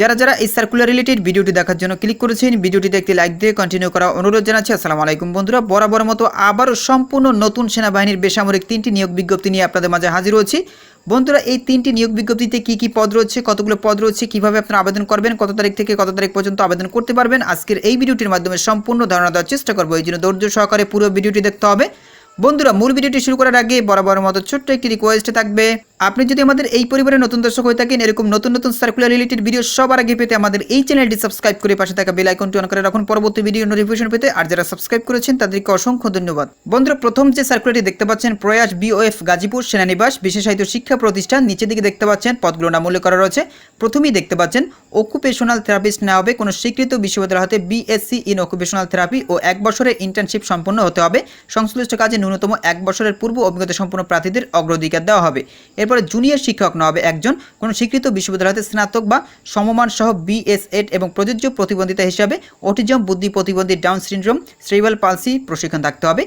যারা যারা এই সার্কুলার রিলেটেড ভিডিওটি দেখার জন্য ক্লিক করেছেন, ভিডিওটিতে একটি লাইক দিয়ে কন্টিনিউ করা অনুরোধ জানাচ্ছি। আসসালামু আলাইকুম বন্ধুরা, বরাবর মতো আবারও সম্পূর্ণ নতুন সেনাবাহিনীর বেসামরিক তিনটি নিয়োগ বিজ্ঞপ্তি নিয়ে আপনাদের মাঝে হাজির হয়েছি বন্ধুরা, এই তিনটি নিয়োগ বিজ্ঞপ্তিতে কি কি পদ রয়েছে, কতগুলো পদ রয়েছে, কীভাবে আপনারা আবেদন করবেন, কত তারিখ থেকে কত তারিখ পর্যন্ত আবেদন করতে পারবেন, আজকের এই ভিডিওটির মাধ্যমে সম্পূর্ণ ধারণা দেওয়ার চেষ্টা করব। এই জন্য ধৈর্য সহকারে পুরো ভিডিওটি দেখতে হবে। বন্ধুরা, মূল ভিডিওটি শুরু করার আগে বরাবর মতো ছোট্ট একটি রিকোয়েস্ট থাকবে। আপনি যদি আমাদের এই পরিবারের নতুন দর্শক হয়ে থাকেন, এরকম নতুন নতুন সার্কুলার রিলেটেড ভিডিও সবার আগে পেতে আমাদের এই চ্যানেলটি সাবস্ক্রাইব করে পাশে থাকা বেল আইকনটি অন করে রাখুন। পরবর্তী ভিডিও নোটিফিকেশন পেতে আর যারা সাবস্ক্রাইব করেছেন, তাদেরকে অসংখ্য ধন্যবাদ। বন্ধুরা, প্রথম যে সার্কুলারটি দেখতে পাচ্ছেন, প্রয়াস বিওএফ গাজীপুর সেনানিবাস বিশেষায়িত শিক্ষা প্রতিষ্ঠান। নিচের দিকে দেখতে পাচ্ছেন, পদগুলো নাম উল্লেখ করা রয়েছে। প্রথমেই দেখতে পাচ্ছেন অকুপেশনাল থেরাপিস্ট না হবে। কোনো স্বীকৃত বিশ্ববিদ্যালয় হতে বিএসসি ইন অকুপেশনাল থেরাপি ও এক বছরের ইন্টার্নশিপ সম্পন্ন হতে হবে। সংশ্লিষ্ট কাজে ন্যূনতম এক বছরের পূর্ব অভিজ্ঞতা সম্পন্ন প্রার্থীদের অগ্রাধিকার দেওয়া হবে। এরপরে জুনিয়র শিক্ষক নেওয়া হবে একজন, কোনো স্বীকৃত বিশ্ববিদ্যালয় হতে স্নাতক বা সমমান সহ বিএসএড এবং প্রযোজ্য প্রতিবন্ধিতা হিসাবে অটিজম বুদ্ধি প্রতিবন্ধী ডাউন সিনড্রোম স্ট্রেবাল পালসি প্রশিক্ষণ থাকতে হবে।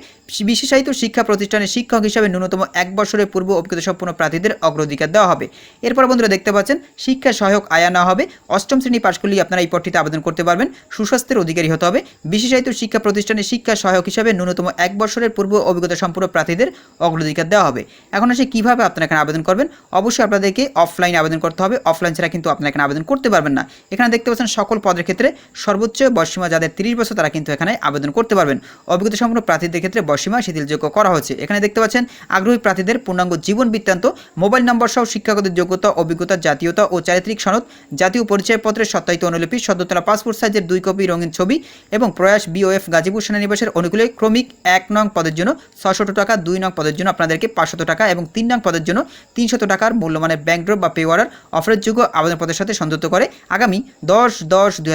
বিশেষায়িত শিক্ষা প্রতিষ্ঠানের শিক্ষক হিসাবে ন্যূনতম এক বছরের পূর্ব অভিজ্ঞতা সম্পন্ন প্রার্থীদের অগ্রাধিকার দেওয়া হবে। এরপর বন্ধুরা দেখতে পাচ্ছেন, শিক্ষা সহায়ক আয়া না হবে। অষ্টম শ্রেণি পাশ করলেই আপনারা এই পদটিতে আবেদন করতে পারবেন। সুস্বাস্থ্যের অধিকারী হতে হবে। বিশেষায়িত শিক্ষা প্রতিষ্ঠানের শিক্ষা সহায়ক হিসাবে ন্যূনতম এক বছরের পূর্ব অভিজ্ঞতা সম্পূর্ণ প্রার্থীদের অগ্রাধিকার দেওয়া হবে। এখন আসে কীভাবে আপনারা এখানে আবেদন করবেন, অবশ্যই আপনাদেরকে অফলাইনে আবেদন করতে হবে। অফলাইন ছাড়া কিন্তু আপনারা এখানে আবেদন করতে পারবেন না। এখানে দেখতে পাচ্ছেন সকল পদের ক্ষেত্রে সর্বোচ্চ বয়সীমা যাদের তিরিশ বছর তারা কিন্তু এখানে আবেদন করতে পারবেন। অভিজ্ঞতা সম্পন্ন প্রার্থীদের ক্ষেত্রে বয়সীমা শিথিলযোগ্য করা হচ্ছে। এখানে দেখতে পাচ্ছেন, আগ্রহী প্রার্থীদের পূর্ণাঙ্গ জীবন বৃত্তান্ত, মোবাইল নম্বর সহ শিক্ষাগত যোগ্যতা, অভিজ্ঞতা, জাতীয়তা ও চারিত্রিক সনদ, জাতীয় পরিচয়পত্রের সত্যায়িত অনুলিপি, সদ্যতলা পাসপোর্ট সাইজের দুই কপি রঙিন ছবি এবং প্রয়াস বিওএফ গাজীপুর সেনানিবাসের অনুকূলে ক্রমিক এক নং পদের জন্য ছশত টাকা, দুই নং পদের জন্য আপনাদেরকে পাঁচশত টাকা এবং তিন নং পদের জন্য তিনশত টাকার মূল্যমানের ব্যাংক ড্রপ বা পে অর্ডার অফারের যোগ্য আবেদন পদের সাথে সংযুক্ত করে আগামী দশ দশ দুই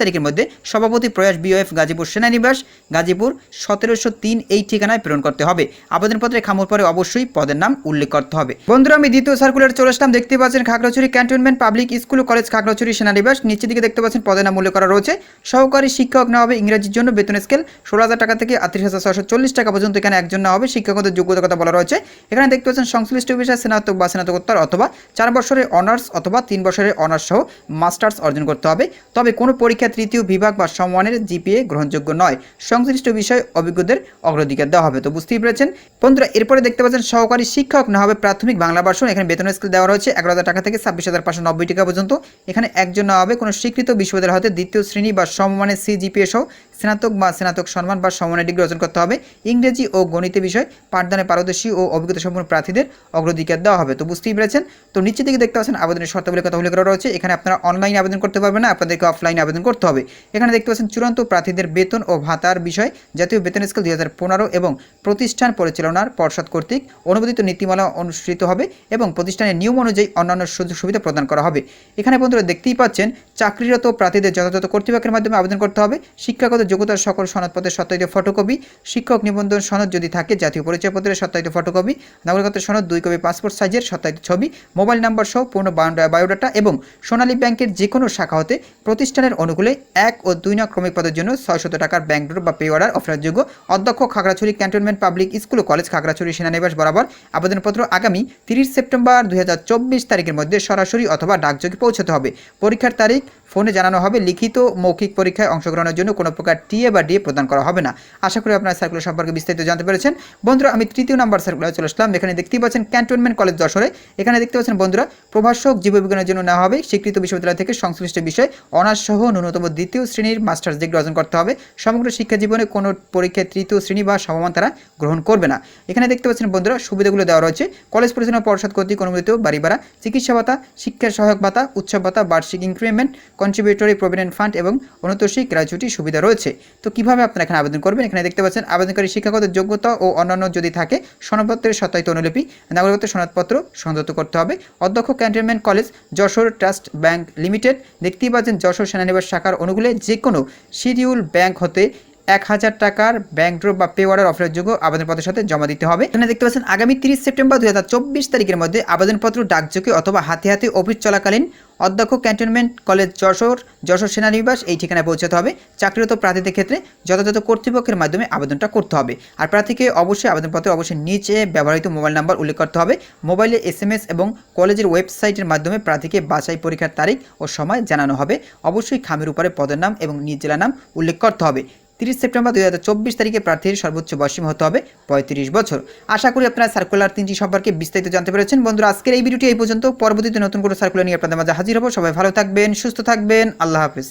তারিখের মধ্যে সভাপতি প্রয়াস বিওএফ গাজীপুর সেনানিবাস, গাজীপুর সতেরোশো তিন এই ঠিকানায় প্রেরণ করতে হবে। আবেদনপত্রে খামুর পরে অবশ্যই পদের নাম উল্লেখ করতে হবে। বন্ধুরা, আমি দ্বিতীয় সার্কুলার চলে আসলাম। দেখতে পাচ্ছেন খাগড়াছড়ি ক্যান্টনমেন্ট পাবলিক স্কুল ও কলেজ খাগড়াছড়ি সেনানিবাস। নিচের দিকে দেখতে পাচ্ছেন পদের নাম উল্লেখ করা রয়েছে। সহকারী শিক্ষক নেওয়া হবে ইংরেজির জন্য। বেতন স্কেল ষোলো হাজার টাকা থেকে আটত্রিশ হাজার ছশো চল্লিশ টাকা পর্যন্ত এখানে একজন নেওয়া হবে। শিক্ষকদের যোগ্যতার কথা বলা রয়েছে। এখানে দেখতে পাচ্ছেন সংশ্লিষ্ট বিষয়ে স্নাতক বা স্নাতকোত্তর অথবা চার বছরের অনার্স অথবা তিন বছরের অনার্স সহ মাস্টার্স অর্জন করতে হবে। তবে কোনো পরীক্ষা তৃতীয় বিভাগ বা সম্মানের জিপিএ গ্রহণযোগ্য নয়। সংশ্লিষ্ট বিষয়ে অভিজ্ঞদের অগ্রাধিকার দেওয়া হবে। তো বুঝতেই পেরেছেন? বন্ধুরা, এরপরে দেখতে পাচ্ছেন সহকারী শিক্ষক না হবে প্রাথমিক বাংলা ভাষণ এখানে বেতন স্কেল দেওয়া রয়েছে এগারো হাজার টাকা থেকে ছাব্বিশ হাজার পাঁচশো নব্বই টাকা পর্যন্ত। এখানে একজন না হবে কোনো স্বীকৃত বিশ্ববিদ্যালয় হতে দ্বিতীয় শ্রেণি বা সমমানের সি জিপিএ সহ স্নাতক বা স্নাতক সম্মান বা সম্মানের ডিগ্রি অর্জন করতে হবে। ইংরেজি ও গণিত বিষয়, পাঠদানে পারদর্শী ও অভিজ্ঞতা সম্পন্ন প্রার্থীদের অগ্রাধিকার দেওয়া হবে। তো বুঝতেই পেরেছেন? তো নিচের দিকে দেখতে পাচ্ছেন, আবেদনের শর্তাবলীর কথা উল্লেখ করা রয়েছে। এখানে আপনারা অনলাইনে আবেদন করতে পারবেন না, আপনাদেরকে অফলাইনে আবেদন করতে হবে। এখানে দেখতে পাচ্ছেন, চূড়ান্ত প্রার্থীদের বেতন ও ভাতার বিষয়, জাতীয় বেতন স্কেল দু হাজার পনেরো এবং প্রতিষ্ঠান পরিচালনার পর্ষদ কর্তৃক অনুমোদিত নীতিমালা অনুসৃত হবে এবং প্রতিষ্ঠানের নিয়ম অনুযায়ী অন্যান্য সুযোগ সুবিধা প্রদান করা হবে। এখানে বন্ধুরা দেখতেই পাচ্ছেন, চাকরিরত প্রার্থীদের যথাযথ কর্তৃপক্ষের মাধ্যমে আবেদন করতে হবে। শিক্ষাগত যোগ্যতার সকল সনদপত্রের সত্যায়িত ফটোকপি, শিক্ষক নিবন্ধন সনদ যদি থাকে, জাতীয় পরিচয়পত্রের সত্যায়িত ফটোকপি নাগরিকত্বের সনদ, দুই কপি পাসপোর্ট সাইজের সত্যায়িত ছবি, মোবাইল নাম্বার সহ পূর্ণ বায়োডাটা এবং সোনালী ব্যাংকের যে কোনো শাখা হতে প্রতিষ্ঠানের অনুকূলে এক ও দুই নং ক্রমিক পদের জন্য ছয়শত টাকার ব্যাংক ড্রপ বা পে অর্ডার অফারের যোগ্য অধ্যক্ষ খাগড়াছড়ি ক্যান্টনমেন্ট পাবলিক স্কুল ও কলেজ খাগড়াছড়ি সেনানিবাস বরাবর আবেদনপত্র আগামী তিরিশ সেপ্টেম্বর দু দুই তারিখের মধ্যে সরাসরি অথবা ডাকযোগে পৌঁছাতে হবে। পরীক্ষার তারিখ, ফোনে জানানো হবে লিখিত মৌখিক পরীক্ষায় অংশগ্রহণের জন্য কোনো প্রকার টিএ বা ডিএ প্রদান করা হবে না। আশা করি আপনার সার্কুলার সম্পর্কে বিস্তারিত জানতে পেরেছেন। বন্ধুরা, আমি তৃতীয় নাম্বার সার্কুলার চলে আসলাম। এখানে দেখতেই পাচ্ছেন ক্যান্টনমেন্ট কলেজ যশোরে। এখানে দেখতে পাচ্ছেন বন্ধুরা, প্রভাষক জীববিজ্ঞানের জন্য নেওয়া হবে স্বীকৃত বিশ্ববিদ্যালয় থেকে সংশ্লিষ্ট বিষয়। অনার্স সহ ন্যূনতম দ্বিতীয় শ্রেণির মাস্টার্স ডিগ্রি অর্জন করতে হবে। সমগ্র শিক্ষা জীবনে কোনো পরীক্ষায় তৃতীয় শ্রেণি বা সমমান তারা গ্রহণ করবে না। এখানে দেখতে পাচ্ছেন বন্ধুরা, সুবিধাগুলো দেওয়া রয়েছে। কলেজ পরিচালনা পর্ষদ কর্তৃক অনুমোদিত বাড়ি ভাড়া, চিকিৎসা ভাতা শিক্ষা সহায়ক ভাতা, উৎসব ভাতা, বার্ষিক ইনক্রিমেন্ট কন্ট্রিবিউটরি প্রভিডেন্ট ফান্ড এবং অনতোষী গ্র্যাচুইটি সুবিধা রয়েছে। তো কীভাবে আপনারা এখানে আবেদন করবেন? এখানে দেখতে পাচ্ছেন, আবেদনকারী শিক্ষাগত যোগ্যতা ও অন্যান্য যদি থাকে, সনদপত্রের সত্যায়িত অনুলিপি, নাগরিকত্ব সনদপত্র সংযত করতে হবে। অধ্যক্ষ cantonment college, Jashore trust bank limited দেখতেই পাচ্ছেন যশোর সেনানিবাস শাখার অনুকূলে যে কোনো শিডিউল ব্যাংক হতে এক হাজার টাকার ব্যাংক ড্রপ বা পে অর্ডার অফারের যোগ্য আবেদনপত্রের সাথে জমা দিতে হবে। এখানে দেখতে পাচ্ছেন, আগামী তিরিশ সেপ্টেম্বর দু হাজার চব্বিশ তারিখের মধ্যে আবেদনপত্র ডাকযোগে অথবা হাতে হাতে অফিস চলাকালীন অধ্যক্ষ ক্যান্টনমেন্ট কলেজ যশোর যশোর সেনানিবাস এই ঠিকানায় পৌঁছাতে হবে। চাকরিরত প্রার্থীদের ক্ষেত্রে যথাযথ কর্তৃপক্ষের মাধ্যমে আবেদনটা করতে হবে। আর প্রার্থীকে অবশ্যই আবেদনপত্রে অবশ্যই নিচে ব্যবহৃত মোবাইল নাম্বার উল্লেখ করতে হবে। মোবাইলে এস এবং কলেজের ওয়েবসাইটের মাধ্যমে প্রার্থীকে বাছাই পরীক্ষার তারিখ ও সময় জানানো হবে। অবশ্যই খামের উপরে পদের নাম এবং নিজ জেলার নাম উল্লেখ করতে হবে। তিরিশ সেপ্টেম্বর দুই হাজার চব্বিশ তারিখে প্রার্থীর সর্বোচ্চ বয়সীম হতে হবে পঁয়ত্রিশ বছর। আশা করি আপনারা সার্কুলার তিনটি সম্পর্কে বিস্তারিত জানতে পেরেছেন। বন্ধুরা, আজকের এই ভিডিওটি এই পর্যন্ত। পরবর্তীতে নতুন কোনো সার্কুলার নিয়ে আপনাদের মাঝে হাজির হব। সবাই ভালো থাকবেন, সুস্থ থাকবেন। আল্লাহ হাফিজ।